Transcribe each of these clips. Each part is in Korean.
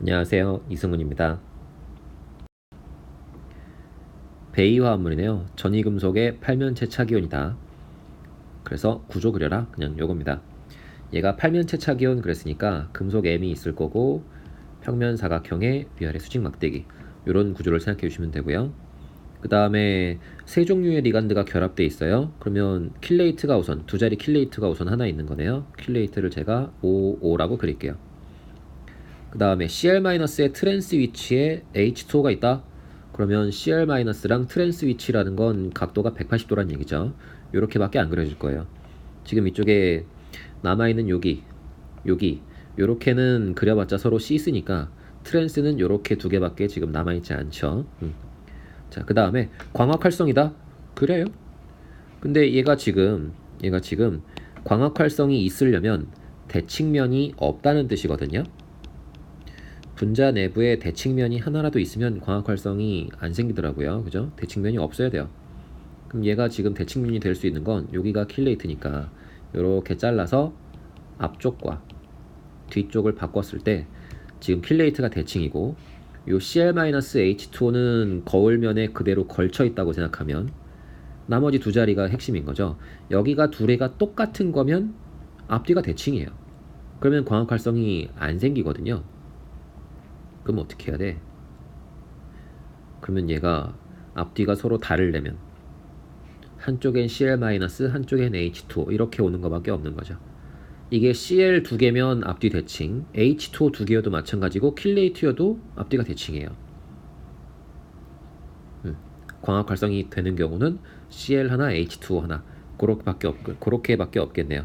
안녕하세요. 이승훈입니다. 베이화합물이네요. 전이금속의 팔면체 차기온이다. 그래서 구조 그려라. 그냥 요겁니다. 얘가 팔면체 차기온 그랬으니까 금속 M이 있을 거고 평면 사각형의 위아래 수직 막대기 이런 구조를 생각해 주시면 되고요. 그 다음에 세 종류의 리간드가 결합돼 있어요. 그러면 킬레이트가 우선 두 자리 킬레이트가 우선 하나 있는 거네요. 킬레이트를 제가 5, 5라고 그릴게요. 그 다음에 Cl-의 트랜스 위치에 H2O가 있다. 그러면 Cl-랑 트랜스 위치라는 건 각도가 180도란 얘기죠. 이렇게밖에 안 그려질 거예요. 지금 이쪽에 남아있는 여기, 여기, 요렇게는 그려봤자 서로 C스니까 트랜스는 요렇게 두 개밖에 지금 남아있지 않죠. 음. 자, 그 다음에 광학 활성이다. 그래요. 근데 얘가 지금, 얘가 지금 광학 활성이 있으려면 대칭면이 없다는 뜻이거든요. 분자 내부에 대칭면이 하나라도 있으면 광학 활성이 안 생기더라고요. 그죠? 대칭면이 없어야 돼요. 그럼 얘가 지금 대칭면이 될 수 있는 건 여기가 킬레이트니까 이렇게 잘라서 앞쪽과 뒤쪽을 바꿨을 때 지금 킬레이트가 대칭이고 요 Cl-H2O는 거울면에 그대로 걸쳐 있다고 생각하면 나머지 두 자리가 핵심인 거죠. 여기가 두 개가 똑같은 거면 앞뒤가 대칭이에요. 그러면 광학 활성이 안 생기거든요. 그럼 어떻게 해야 돼? 그러면 얘가 앞뒤가 서로 다르려면 한쪽엔 Cl- 한쪽엔 H2O 이렇게 오는 것밖에 없는 거죠. 이게 Cl 두 개면 앞뒤 대칭, H2O 두 개여도 마찬가지고 킬레이트여도 앞뒤가 대칭이에요. 음, 광학 활성이 되는 경우는 Cl 하나, H2O 하나 그렇게밖에 없 그렇게밖에 없겠네요.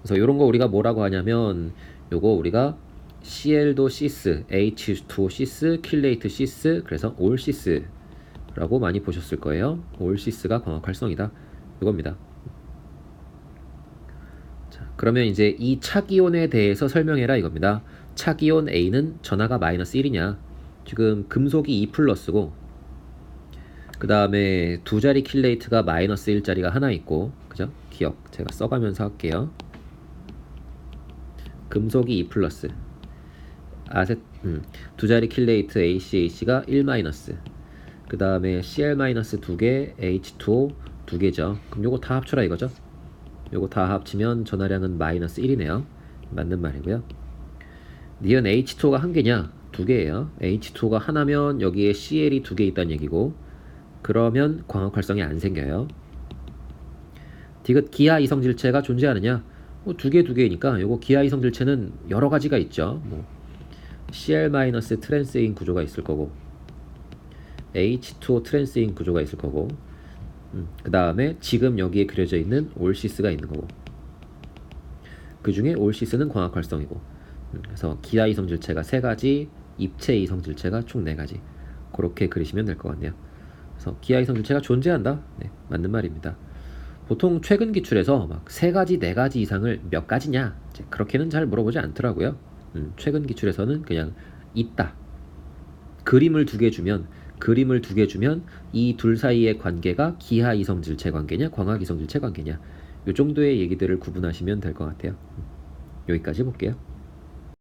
그래서 이런 거 우리가 뭐라고 하냐면 요거 우리가 CL도 시스, H2O 시스, 킬레이트 시스, 그래서 올 시스라고 많이 보셨을 거예요. 올 시스가 광학 활성이다. 이겁니다. 자, 그러면 이제 이 차기온에 대해서 설명해라 이겁니다. 차기온 A는 전하가 마이너스 1이냐? 지금 금속이 2 플러스고 그 다음에 두 자리 킬레이트가 마이너스 1자리가 하나 있고 그죠? 기억 제가 써가면서 할게요. 금속이 2 플러스 아셋 음, 두 자리 킬레이트 ACAC가 1 마이너스 그 다음에 CL 마이너스 두 개 H2O 두 개죠. 그럼 요거 다 합쳐라 이거죠? 요거 다 합치면 전하량은 마이너스 1이네요. 맞는 말이고요. 니은 H2O가 한 개냐? 두 개예요. H2O가 하나면 여기에 CL이 두 개 있다는 얘기고 그러면 광학 활성이 안 생겨요. 디귿 기하 이성질체가 존재하느냐? 뭐 두 개 두 개니까 요거 기하 이성질체는 여러 가지가 있죠. 뭐 Cl- 트랜스인 구조가 있을 거고 H2O 트랜스인 구조가 있을 거고 음, 그 다음에 지금 여기에 그려져 있는 올시스가 있는 거고 그 중에 올시스는 광학 활성이고 음, 그래서 기하 이성질체가 세 가지 입체 이성질체가 총 네 가지. 그렇게 그리시면 될 것 같네요. 그래서 기하 이성질체가 존재한다? 네, 맞는 말입니다. 보통 최근 기출에서 막 세 가지 네 가지 이상을 몇 가지냐? 그렇게는 잘 물어보지 않더라고요 음, 최근 기출에서는 그냥 있다 그림을 두 개 주면 그림을 두 개 주면 이 둘 사이의 관계가 기하 이성질체 관계냐 광학 이성질체 관계냐 이 정도의 얘기들을 구분하시면 될 것 같아요. 여기까지 볼게요.